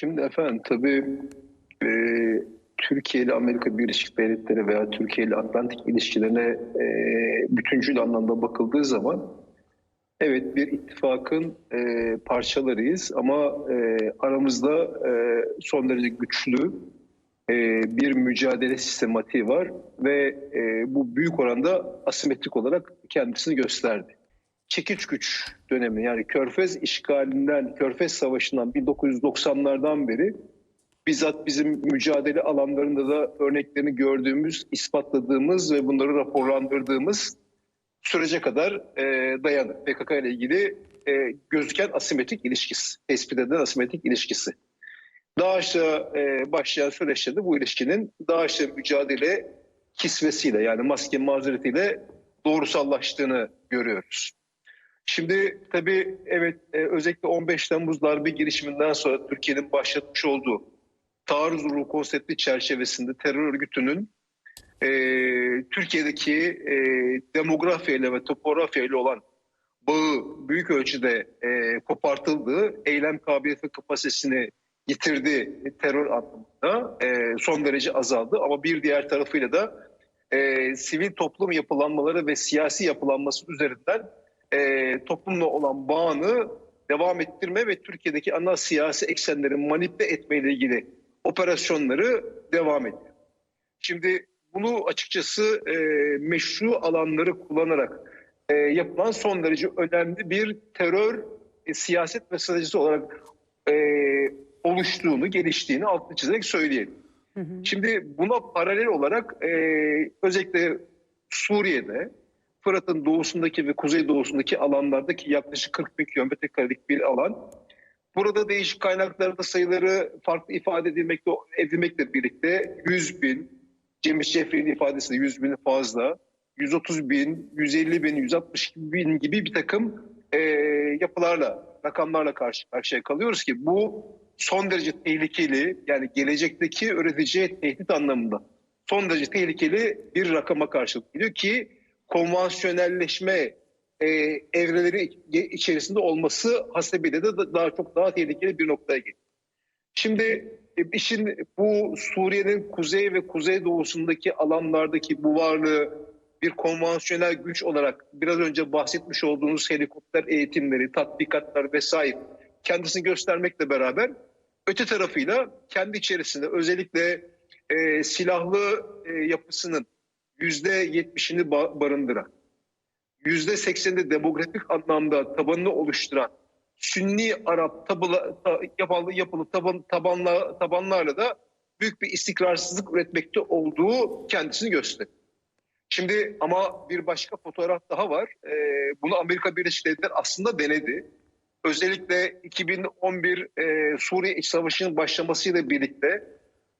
Şimdi efendim tabii e, Türkiye ile Amerika Birleşik Devletleri veya Türkiye ile Atlantik ilişkilerine e, bütüncül anlamda bakıldığı zaman evet bir ittifakın e, parçalarıyız ama e, aramızda e, son derece güçlü e, bir mücadele sistematiği var ve e, bu büyük oranda asimetrik olarak kendisini gösterdi. Çekiç güç dönemi yani Körfez işgalinden, Körfez Savaşı'ndan 1990'lardan beri bizzat bizim mücadele alanlarında da örneklerini gördüğümüz, ispatladığımız ve bunları raporlandırdığımız sürece kadar e, dayanır. PKK ile ilgili e, gözüken asimetrik ilişkisi, tespit edilen asimetrik ilişkisi. DAEŞ'la e, başlayan süreçte de bu ilişkinin DAEŞ'le mücadele kisvesiyle yani maske mazeretiyle doğrusallaştığını görüyoruz. Şimdi tabii evet e, özellikle 15 Temmuz darbe girişiminden sonra Türkiye'nin başlatmış olduğu taarruz ruhu konsepti çerçevesinde terör örgütünün e, Türkiye'deki e, demografyayla ve topografyayla olan bağı büyük ölçüde e, kopartıldığı, eylem kabiliyeti kapasitesini yitirdi terör anlamında e, son derece azaldı. Ama bir diğer tarafıyla da e, sivil toplum yapılanmaları ve siyasi yapılanması üzerinden e, toplumla olan bağını devam ettirme ve Türkiye'deki ana siyasi eksenleri manipüle etmeyle ilgili operasyonları devam ediyor. Şimdi bunu açıkçası e, meşru alanları kullanarak e, yapılan son derece önemli bir terör e, siyaset ve stratejisi olarak e, oluştuğunu, geliştiğini altını çizerek söyleyelim. Hı hı. Şimdi buna paralel olarak e, özellikle Suriye'de Fırat'ın doğusundaki ve kuzeydoğusundaki alanlardaki yaklaşık 40 bin kilometre karelik bir alan. Burada değişik kaynaklarda sayıları farklı ifade edilmekle, edilmekle birlikte 100 bin, Cem Şefri'nin ifadesiyle 100 bin fazla, 130 bin, 150 bin, 160 bin gibi bir takım e, yapılarla, rakamlarla karşı karşıya kalıyoruz ki bu son derece tehlikeli yani gelecekteki üreticiye tehdit anlamında son derece tehlikeli bir rakama karşılık geliyor ki konvansiyonelleşme e, evreleri içerisinde olması hasebiyle de daha çok daha tehlikeli bir noktaya geliyor. Şimdi e, işin bu Suriye'nin kuzey ve kuzeydoğusundaki alanlardaki bu varlığı bir konvansiyonel güç olarak biraz önce bahsetmiş olduğunuz helikopter eğitimleri, tatbikatlar vesaire kendisini göstermekle beraber öte tarafıyla kendi içerisinde özellikle e, silahlı e, yapısının yüzde yetmişini barındıran, yüzde sekseninde demografik anlamda tabanını oluşturan Sünni Arap tabıla, ta, yapılı, yapılı taban, tabanla, tabanlarla da büyük bir istikrarsızlık üretmekte olduğu kendisini gösteriyor. Şimdi ama bir başka fotoğraf daha var. Ee, bunu Amerika Birleşik Devletleri aslında denedi. Özellikle 2011 e, Suriye İç Savaşı'nın başlamasıyla birlikte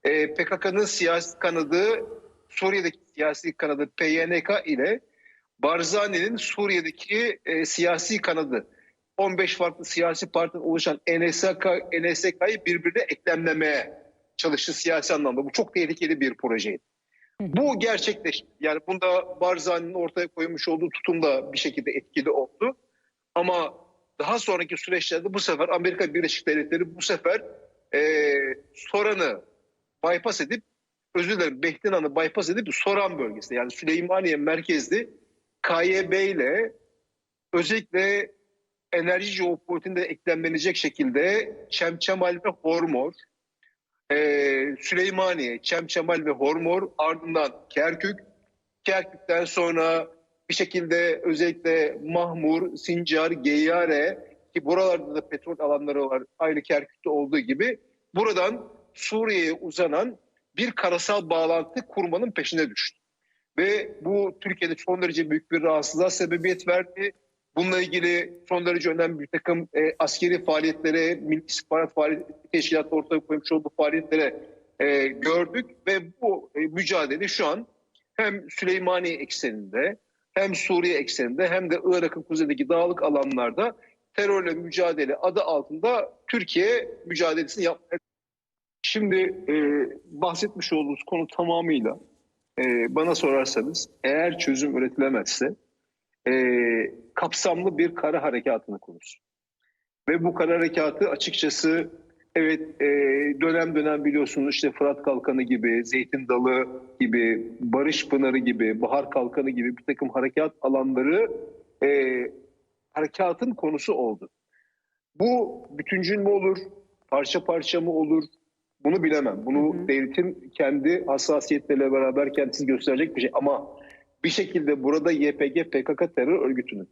e, PKK'nın siyasi kanadı Suriye'deki siyasi kanadı PYNK ile Barzani'nin Suriye'deki e, siyasi kanadı 15 farklı siyasi partiden oluşan NSK, NSK'yı birbirine eklemlemeye çalıştı siyasi anlamda. Bu çok tehlikeli bir projeydi. Bu gerçekleşti. Yani bunda Barzani'nin ortaya koymuş olduğu tutum da bir şekilde etkili oldu. Ama daha sonraki süreçlerde bu sefer Amerika Birleşik Devletleri bu sefer e, Soran'ı bypass edip özür dilerim Behtinan'ı bypass edip Soran bölgesinde yani Süleymaniye merkezli KYB ile özellikle enerji jeopolitiğinde eklemlenecek şekilde Çemçemal ve Hormor, e, Süleymaniye, Çemçemal ve Hormor ardından Kerkük, Kerkük'ten sonra bir şekilde özellikle Mahmur, Sincar, Geyyare ki buralarda da petrol alanları var aynı Kerkük'te olduğu gibi. Buradan Suriye'ye uzanan bir karasal bağlantı kurmanın peşine düştü. Ve bu Türkiye'de son derece büyük bir rahatsızlığa sebebiyet verdi. Bununla ilgili son derece önemli bir takım e, askeri faaliyetlere, Milli İstihbarat Faaliyet Teşkilatı ortaya koymuş olduğu faaliyetlere e, gördük. Ve bu e, mücadele şu an hem Süleymaniye ekseninde hem Suriye ekseninde hem de Irak'ın kuzeyindeki dağlık alanlarda terörle mücadele adı altında Türkiye mücadelesini yapmaya Şimdi e, bahsetmiş olduğunuz konu tamamıyla e, bana sorarsanız eğer çözüm üretilemezse e, kapsamlı bir kara harekatını kurur. Ve bu kara harekatı açıkçası evet e, dönem dönem biliyorsunuz işte Fırat Kalkanı gibi, Zeytin Dalı gibi, Barış Pınarı gibi, Bahar Kalkanı gibi bir takım harekat alanları e, harekatın konusu oldu. Bu bütüncül mü olur, parça parça mı olur bunu bilemem. Bunu Hı hı. devletin kendi hassasiyetleriyle beraber kendisi gösterecek bir şey. Ama bir şekilde burada YPG, PKK terör örgütünün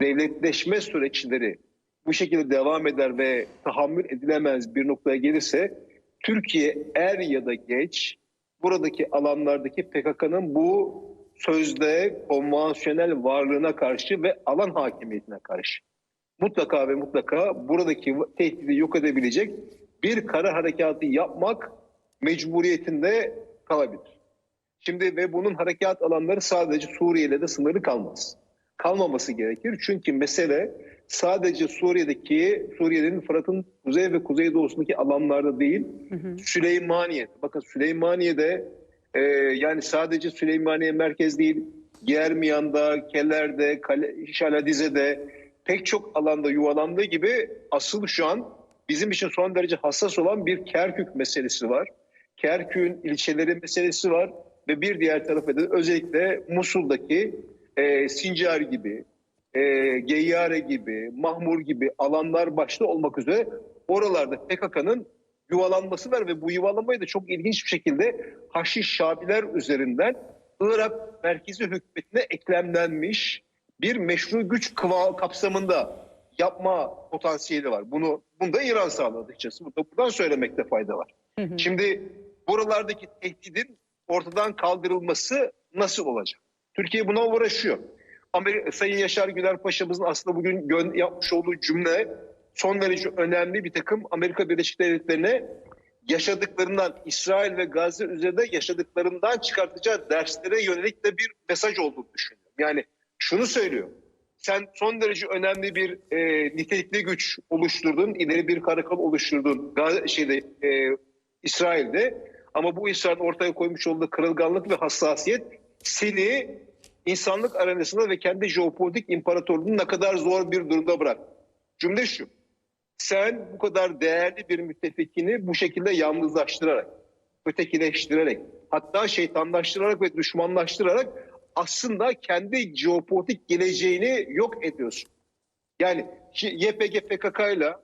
devletleşme süreçleri bu şekilde devam eder ve tahammül edilemez bir noktaya gelirse Türkiye er ya da geç buradaki alanlardaki PKK'nın bu sözde konvansiyonel varlığına karşı ve alan hakimiyetine karşı mutlaka ve mutlaka buradaki tehdidi yok edebilecek bir kara harekatı yapmak mecburiyetinde kalabilir. Şimdi ve bunun harekat alanları sadece Suriye ile de sınırlı kalmaz. Kalmaması gerekir. Çünkü mesele sadece Suriye'deki, Suriye'nin Fırat'ın kuzey ve kuzeydoğusundaki alanlarda değil, Hı hı. Süleymaniye. Bakın Süleymaniye'de e, yani sadece Süleymaniye merkez değil, Germiyan'da, Keller'de, Kale, Şaladize'de pek çok alanda yuvalandığı gibi asıl şu an bizim için son derece hassas olan bir Kerkük meselesi var. Kerkük'ün ilçeleri meselesi var ve bir diğer tarafa da özellikle Musul'daki e, Sincar gibi, e, Geyyare gibi, Mahmur gibi alanlar başta olmak üzere oralarda PKK'nın yuvalanması var ve bu yuvalanmayı da çok ilginç bir şekilde Haşiş Şabiler üzerinden Irak merkezi hükümetine eklemlenmiş bir meşru güç kıva- kapsamında yapma potansiyeli var. Bunu bunu da İran sağladı açıkçası. Buradan söylemekte fayda var. Hı hı. Şimdi buralardaki tehdidin ortadan kaldırılması nasıl olacak? Türkiye buna uğraşıyor. Amerika, Sayın Yaşar Güler Paşa'mızın aslında bugün gö- yapmış olduğu cümle son derece önemli bir takım Amerika Birleşik Devletleri'ne yaşadıklarından İsrail ve Gazze üzerinde yaşadıklarından çıkartacağı derslere yönelik de bir mesaj olduğunu düşünüyorum. Yani şunu söylüyor. Sen son derece önemli bir e, nitelikli güç oluşturdun, ileri bir karakol oluşturdun Gaz- şeyde e, İsrail'de. Ama bu İsrail'in ortaya koymuş olduğu kırılganlık ve hassasiyet seni insanlık arenasında ve kendi jeopolitik imparatorluğunu ne kadar zor bir durumda bırak. Cümle şu. Sen bu kadar değerli bir müttefikini bu şekilde yalnızlaştırarak, ötekileştirerek, hatta şeytanlaştırarak ve düşmanlaştırarak aslında kendi jeopolitik geleceğini yok ediyorsun. Yani YPG PKK ile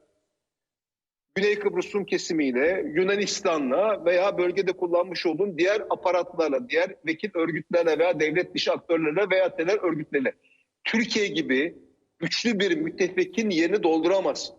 Güney Kıbrıs kesimiyle, Yunanistan'la veya bölgede kullanmış olduğun diğer aparatlarla, diğer vekil örgütlerle veya devlet dışı aktörlerle veya terör örgütlerle Türkiye gibi güçlü bir müttefikin yerini dolduramazsın.